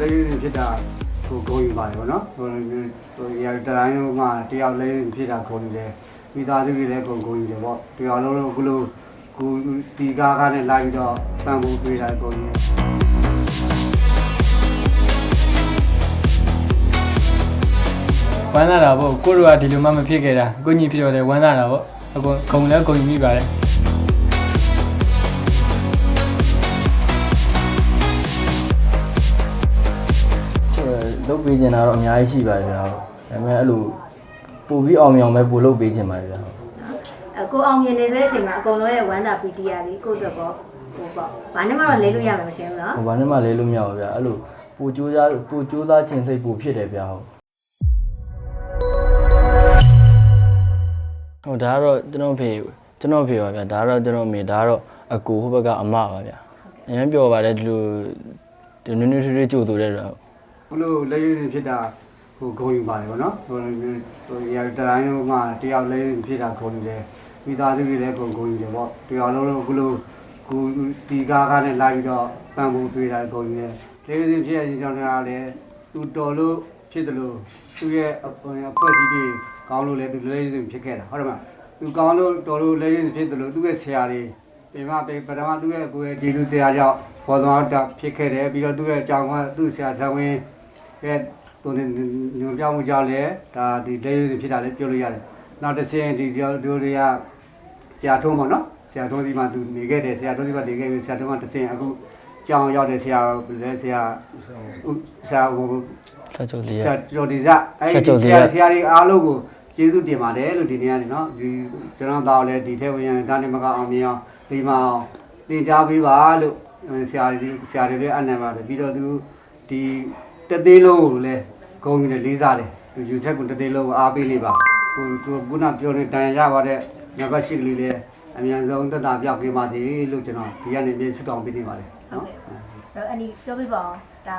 လဲရင်းဖြစ်တာကိုကိုယူပါတယ်ဗောနော်ဟိုဟိုရာတတိုင်းတို့မှာတယောက်လဲရင်းဖြစ်တာကိုယူတယ်မိသားစုတွေလည်းကိုကိုယူတယ်ဗောတယောက်လုံးလုံးခုလိုကိုဒီကားကားနဲ့လာပြီးတော့ပံ့ပိုးပေးတာကိုယူဝမ်းသာတာပေါ့ကိုတို့ကဒီလိုမှမဖြစ်ခဲ့တာကိုညီဖြစ်တော့တယ်ဝမ်းသာတာပေါ့အခုဂုံလဲဂုံမိပါတယ် လုတ်ပေးချင်တာတော့အများကြီးရှိပါတယ်ဗျာဟုတ်ဒါပေမဲ့အဲ့လိုပို့ပြီးအောင်မြင်အောင်ပဲပို့လုတ်ပေးချင်ပါတယ်ဗျာဟုတ်အကိုအောင်မြင်နေတဲ့အချိန်မှာအကုန်လုံးရဲ့ဝမ်းသာပီတီရလေးကိုယ့်အတွက်ပေါ့ဟိုပေါ့ဘာနဲ့မှတော့လဲလို့ရမှာမရှင်းဘူးနော်ဟိုဘာနဲ့မှလဲလို့မရဘူးဗျာအဲ့လိုပို့ကြိုးစားပို့ကြိုးစားခြင်းစိတ်ပို့ဖြစ်တယ်ဗျာဟုတ်ဟိုဒါကတော့ကျွန်တော်ဖေကျွန်တော်ဖေပါဗျာဒါကတော့ကျွန်တော်မေဒါကတော့အကူဟိုဘက်ကအမပါဗျာအရင်ပြောပါတယ်ဒီလိုဒီနွေးနွေးထွေးထွေးကြို့တူတဲ့တော့ ဘလို့လက်ရည်ဖြစ်တာဟိုဂုံယူပါတယ်ဗောနော်ဟိုဟိုရတိုင်းလုံးမှာတယောက်လေးဖြစ်တာဂုံယူတယ်မိသားစုတွေလည်းဂုံဂုံယူတယ်ပေါ့တယောက်လုံးအခုလိုကိုစီကားကားနဲ့လိုက်ပြီးတော့ပံ့ပိုးပေးတာဂုံယူတယ်လက်ရည်ဖြစ်ရခြင်းကြောင့်လည်းသူတော်လို့ဖြစ်တယ်လို့သူ့ရဲ့အဖွဲ့အစည်းတွေကောင်းလို့လည်းသူလက်ရည်ဖြစ်ခဲ့တာဟုတ်တယ်မလားသူကောင်းလို့တော်လို့လက်ရည်ဖြစ်တယ်လို့သူ့ရဲ့ဆရာတွေဒီမှာပထမသူ့ရဲ့ကိုယ်ရဲ့ဒီလူဆရာကြောင့်ပေါ်သွားတာဖြစ်ခဲ့တယ်ပြီးတော့သူ့ရဲ့အကြောင်းကသူ့ဆရာဇဝင်း ရဲ့သူနေညွန်ပြောင်းမှုကြောင့်လည်းဒါဒီဒေးရီဖြစ်တာလည်းပြောလို့ရတယ်နောက်တစ်ဆင့်ဒီပြောတို့တွေကဆရာထုံးပေါ့နော်ဆရာထုံးဒီမှာသူနေခဲ့တယ်ဆရာထုံးဒီမှာနေခဲ့ပြီးဆရာထုံးကတစ်ဆင့်အခုကြောင်းရောက်တဲ့ဆရာလည်းဆရာဦးဆရာဟိုဆက်ကြိုလေးဆရရာကျော်ဒီဇအဲ့ဆရာဒီကျော်ဒီဆဇရာဆရာတွေအားလုံးကိုကျေးဇူးတင်ပါတယ်လို့ဒီနေ့ကနေနော်ဒီကျွန်တော်သားလည်းဒီထဲဝင်ရင်ဒါနဲ့မကအောင်မြင်အောင်ဒီမှာအောင်သင်ကြားပေးပါလို့ဆရာတွေဆရာတွေလည်းအနံပါတယ်ပြီးတော့သူဒီ တသေးလုံးကိုလည်းဂုံယူနေလေးစားတယ်သူယူချက်ကိုတသေးလုံးကိုအားပေးလေးပါဟိုသူခုနပြောနေတန်ရပါတဲ့နံပါတ်ရှိကလေးလည်းအမြန်ဆုံးတက်တာပြောက်ပေးပါစေလို့ကျွန်တော်ဒီကနေပြင်ဆုတောင်းပေးနေပါတယ်ဟုတ်နော်ကဲ့အဲ့အန်ဒီပြောပြပါအောင်ဒါ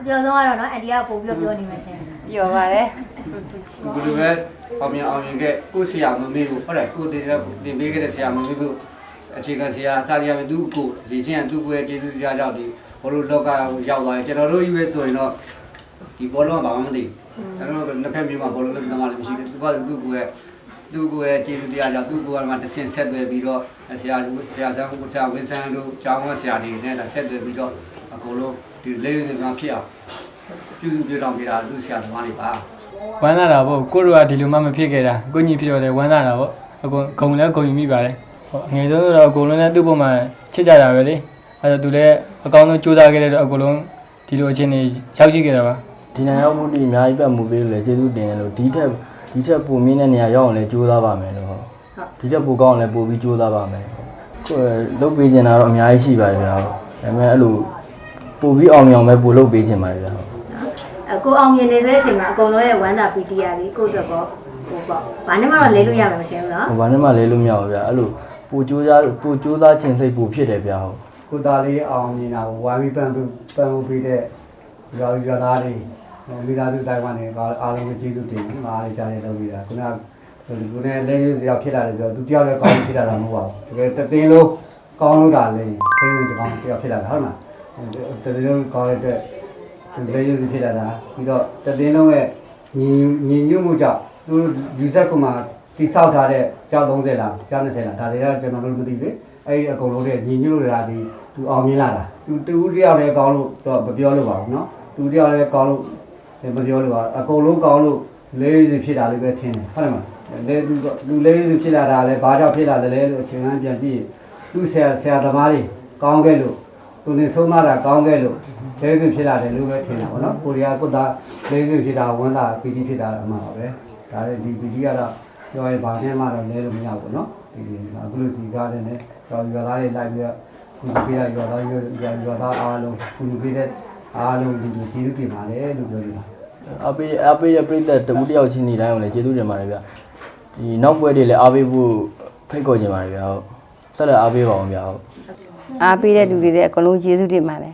အပြောဆုံးကတော့နော်အန်ဒီကပို့ပြီးပြောနေမှရှင်ပြောပါတယ်ကိုဘယ်လိုပဲအောင်မြင်အောင်မြင်ခဲ့ကိုဆရာမမေ့ဘူးဟုတ်တယ်ကိုတင်တဲ့တင်ပေးခဲ့တဲ့ဆရာမမေ့ဘူးအခြေခံဆရာစသည်အပြင်သူ့ကိုရေချင်းသူ့ကိုရဲ့ကျေးဇူးတရားကြောင့်ဒီ ဘောလုံးလောကရောက်သွားတယ်ကျွန်တော်တို့ယူပဲဆိုရင်တော့ဒီဘောလုံးကဘာမှမသိဘူးကျွန်တော်တို့နှစ်ဖက်မျိုးမှာဘောလုံးလည်းတမလည်းမရှိဘူးသူကသူ့ကိုရဲ့သူ့ကိုရဲ့ကျေးဇူးတရားကြောင့်သူ့ကိုကမှတစ်ဆင့်ဆက်သွယ်ပြီးတော့ဆရာဆရာဆန်းဆရာဝင်းဆန်းတို့ကျောင်းကဆရာတွေနဲ့ဆက်သွယ်ပြီးတော့အကုန်လုံးဒီလေးလေးများဖြစ်အောင်ပြုစုပြတောင်းပေးတာသူ့ဆရာသမားတွေပါဝမ်းသာတာပေါ့ကိုတို့ကဒီလိုမှမဖြစ်ခဲ့တာကိုညီဖြစ်တော့တယ်ဝမ်းသာတာပေါ့အကုန်ခုံလည်းခုံယူမိပါတယ်ဟောအငယ်ဆုံးတော့အကုန်လုံးလည်းသူ့ပုံမှာချစ်ကြတာပဲလေ အဲ့တော့သူလည်းအကောင်းဆုံးကြိုးစားခဲ့တဲ့တော့အကုန်လုံးဒီလိုအခြေအနေရောက်ရှိခဲ့တာပါဒီနိုင်ရောက်မှုဒီအများကြီးပတ်မှုပေးလို့လည်းကျေးဇူးတင်တယ်လို့ဒီထက်ဒီထက်ပိုမြင့်တဲ့နေရာရောက်အောင်လည်းကြိုးစားပါမယ်လို့ဟုတ်ဒီထက်ပိုကောင်းအောင်လည်းပိုပြီးကြိုးစားပါမယ်ကိုယ်လုတ်ပေးချင်တာတော့အများကြီးရှိပါတယ်ဗျာဟုတ်ဒါပေမဲ့အဲ့လိုပိုပြီးအောင်မြင်အောင်ပဲပိုလုတ်ပေးချင်ပါတယ်ဗျာဟုတ်အကိုအောင်မြင်နေတဲ့အချိန်မှာအကုန်လုံးရဲ့ဝမ်းသာပီတီရလေးကိုယ့်အတွက်ပေါ့ဟိုပေါ့ဘာနဲ့မှတော့လဲလို့ရမှာမရှင်းဘူးနော်ဟိုဘာနဲ့မှလဲလို့မရဘူးဗျာအဲ့လိုပိုကြိုးစားပိုကြိုးစားခြင်းစိတ်ပိုဖြစ်တယ်ဗျာဟုတ် ကိုသားလေးအောင်မြင်တာကိုဝိုင်းပြီးပန်းပပန်းပြီးတဲ့ရွာရွာသားတွေမိသားစုတိုင်းကနေအားလုံးကိုကျေးဇူးတင်တယ်အားလေးကြားရတော့ပြီးတာခုနကကိုနဲ့လဲရရောက်ဖြစ်လာတယ်ဆိုတော့သူတယောက်လည်းကောင်းဖြစ်လာတာမဟုတ်ပါဘူးတကယ်တသိန်းလုံးကောင်းလို့တာလေခင်းတကောင်တယောက်ဖြစ်လာတာဟုတ်လားတသိန်းလုံးကောင်းတဲ့သူလဲရဖြစ်လာတာပြီးတော့တသိန်းလုံးရဲ့ညီညီညွတ်မှုကြောင့်သူယူဆက်ကမှတိဆောက်ထားတဲ့ကြောက်30လားကြောက်20လားဒါတွေကကျွန်တော်တို့မသိဘူး အဲ့ဒီအကုန်လုံးတဲ့ညီညွတ်လာဒီသူအောင်မြင်လာတာသူတူတယောက်လည်းကောင်းလို့တော့မပြောလို့ပါဘူးเนาะသူတယောက်လည်းကောင်းလို့မပြောလို့ပါအကုန်လုံးကောင်းလို့လေးစီဖြစ်တာလေးပဲထင်တယ်ဟုတ်တယ်မလားလေသူလူလေးစီဖြစ်လာတာလည်းဘာကြောင့်ဖြစ်လာလဲလို့အချိန်မှပြန်ကြည့်သူဆရာဆရာသမားတွေကောင်းခဲ့လို့သူနေဆုံးမတာကောင်းခဲ့လို့လေးစီဖြစ်လာတယ်လို့ပဲထင်တာပေါ့နော်ကိုရီးယားကုသလေးစီဖြစ်တာဝန်တာပီတိဖြစ်တာအမှန်ပါပဲဒါလည်းဒီပီတိကတော့ ပြောရင်ဘာနဲ့မှတော့လဲလို့မရဘူးเนาะဒီအခုလိုစီကားတဲ့နဲ့တော်ရွာသားတွေလိုက်ပြီးတော့ခုနကရွာသားရွာသားအားလုံးခုနကတဲ့အားလုံးဒီလိုကျေးဇူးတင်ပါတယ်လို့ပြောနေတာ အပေးအပေးရပြိသက်တဦးတယောက်ချင်းနေတိုင်းကိုလည်းကျေးဇူးတင်ပါတယ်ဗျာဒီနောက်ပွဲတွေလည်းအားပေးဖို့ဖိတ်ခေါ်ချင်ပါတယ်ဗျာဟုတ်ဆက်လက်အားပေးပါအောင်ဗျာဟုတ် အားပေးတဲ့လူတွေလည်းအကုန်လုံးကျေးဇူးတင်ပါတယ်